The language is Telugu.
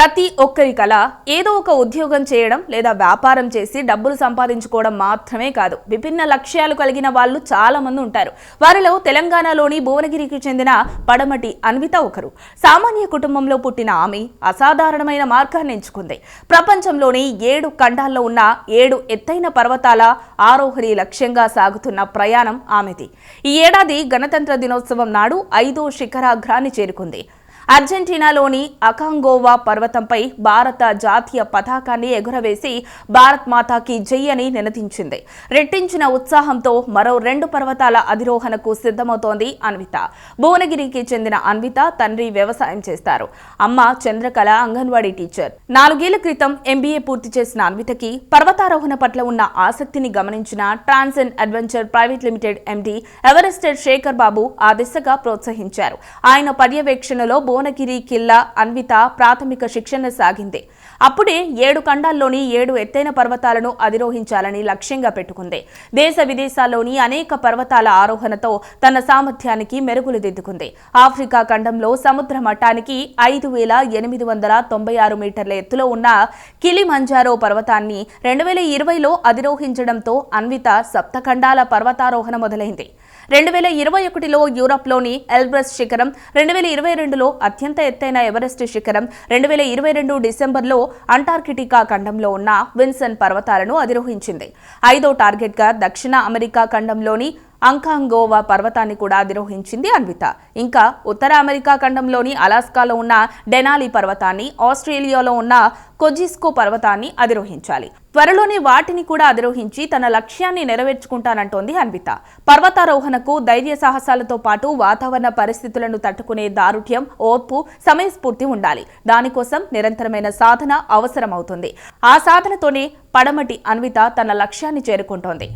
ప్రతి ఒక్కరి కళ ఏదో ఒక ఉద్యోగం చేయడం లేదా వ్యాపారం చేసి డబ్బులు సంపాదించుకోవడం మాత్రమే కాదు. విభిన్న లక్ష్యాలు కలిగిన వాళ్ళు చాలా మంది ఉంటారు. వారిలో తెలంగాణలోని భువనగిరికి చెందిన పడమటి అన్విత ఒకరు. సామాన్య కుటుంబంలో పుట్టిన ఆమె అసాధారణమైన మార్గాన్ని ఎంచుకుంది. ప్రపంచంలోని ఏడు ఖండాల్లో ఉన్న ఏడు ఎత్తైన పర్వతాల ఆరోహరి లక్ష్యంగా సాగుతున్న ప్రయాణం ఆమెది. ఈ ఏడాది గణతంత్ర దినోత్సవం నాడు ఐదో శిఖరాగ్రాన్ని చేరుకుంది. అర్జెంటీనాలోని అకాంగోవా పర్వతంపై భారత జాతీయ పతాకాన్ని ఎగురవేసి భారత్ మాతాకి జై అని నినదించింది. రెట్టించిన ఉత్సాహంతో మరో రెండు పర్వతాల అధిరోహణకు సిద్ధమవుతోంది అన్విత. భువనగిరికి చెందిన అన్విత తండ్రి వ్యవసాయం చేస్తారు. అమ్మ చంద్రకళ అంగన్వాడీ టీచర్. నాలుగేళ్ళ క్రితం ఎంబీఏ పూర్తి చేసిన అన్వితకి పర్వతారోహణ పట్ల ఉన్న ఆసక్తిని గమనించిన trans and adventure private limited MD ఎవరెస్టెడ్ Shekhar Babu ఆ దిశగా ప్రోత్సహించారు. ఆయన పర్యవేక్షణలో భువనగిరి కిల్లా అన్విత ప్రాథమిక శిక్షణ సాగింది. అప్పుడే ఏడు ఖండాల్లోని ఏడు ఎత్తైన పర్వతాలను అధిరోహించాలని లక్ష్యంగా పెట్టుకుంది. దేశ విదేశాల్లోని అనేక పర్వతాల ఆరోహణతో తన సామర్థ్యానికి మెరుగులు దిద్దుకుంది ఆఫ్రికా ఖండంలో సముద్ర మట్టానికి ఐదు వేల ఎనిమిది వందల తొంభై ఆరు మీటర్ల ఎత్తులో ఉన్న కిలిమంజారో పర్వతాన్ని రెండు వేల ఇరవైలో అధిరోహించడంతో అన్విత సప్తఖండాల పర్వతారోహణ మొదలైంది. రెండు వేల ఇరవై ఒకటిలో యూరప్లోని ఎల్బ్రస్ శిఖరం రెండు వేల ఇరవై రెండులో అత్యంత ఎత్తైన ఎవరెస్ట్ శిఖరం రెండు వేల ఇరవై రెండు డిసెంబర్లో అంటార్కిటికా ఖండంలో ఉన్న విన్సన్ పర్వతాలను అధిరోహించింది. ఐదో టార్గెట్గా దక్షిణ అమెరికా ఖండంలోని అంకాంగోవా పర్వతాన్ని కూడా అధిరోహించింది అన్విత. ఇంకా ఉత్తర అమెరికా ఖండంలోని అలాస్కాలో ఉన్న డెనాలి పర్వతాన్ని ఆస్ట్రేలియాలో ఉన్న కొజిస్కో పర్వతాన్ని అధిరోహించాలి. త్వరలోనే వాటిని కూడా అధిరోహించి తన లక్ష్యాన్ని నెరవేర్చుకుంటానంటోంది అన్విత. పర్వతారోహణకు ధైర్య సాహసాలతో పాటు వాతావరణ పరిస్థితులను తట్టుకునే దారుఢ్యం ఓర్పు సమయస్ఫూర్తి ఉండాలి. దానికోసం నిరంతరమైన సాధన అవసరమవుతుంది. ఆ సాధనతోనే పడమటి అన్విత తన లక్ష్యాన్ని చేరుకుంటోంది.